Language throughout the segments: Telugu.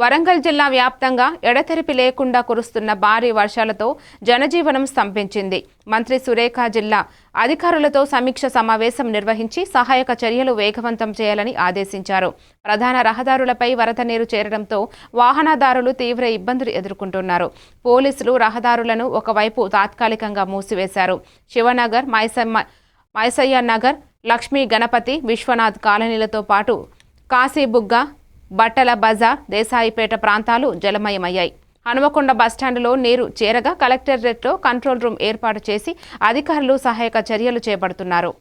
వరంగల్ జిల్లా వ్యాప్తంగా ఎడతెరిపి లేకుండా కురుస్తున్న భారీ వర్షాలతో జనజీవనం స్తంభించింది. మంత్రి సురేఖ జిల్లా అధికారులతో సమీక్ష సమావేశం నిర్వహించి సహాయక చర్యలు వేగవంతం చేయాలని ఆదేశించారు. ప్రధాన రహదారులపై వరద నీరు చేరడంతో వాహనదారులు తీవ్ర ఇబ్బందులు ఎదుర్కొంటున్నారు. పోలీసులు రహదారులను ఒకవైపు తాత్కాలికంగా మూసివేశారు. శివనగర్ మైసమ్మ మైసయ్య నగర్ లక్ష్మీ గణపతి విశ్వనాథ్ కాలనీలతో పాటు కాశీబుగ్గ బట్టల బజార్ దేశాయిపేట ప్రాంతాలు జలమయమయ్యాయి. హనుమకొండ బస్టాండ్లో నీరు చేరగా కలెక్టరేట్లో కంట్రోల్ రూమ్ ఏర్పాటు చేసి అధికారులు సహాయక చర్యలు చేపడుతున్నారు.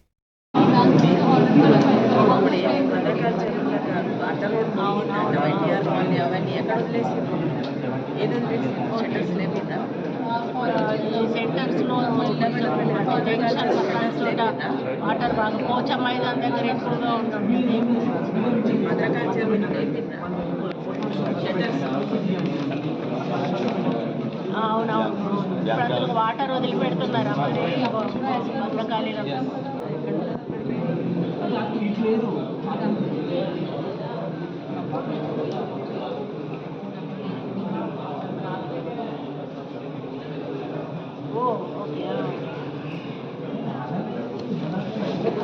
సెంటర్స్లో జంక్షన్ చోట వాటర్ బాగా పోచ మైదాన్ దగ్గర ఎక్కువగా ఉంటుంది అవునవును ఇప్పుడు వాటర్ వదిలిపెడుతున్నారా మరి? భద్రకాళీలో?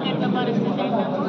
Ahmed Lamar is the name of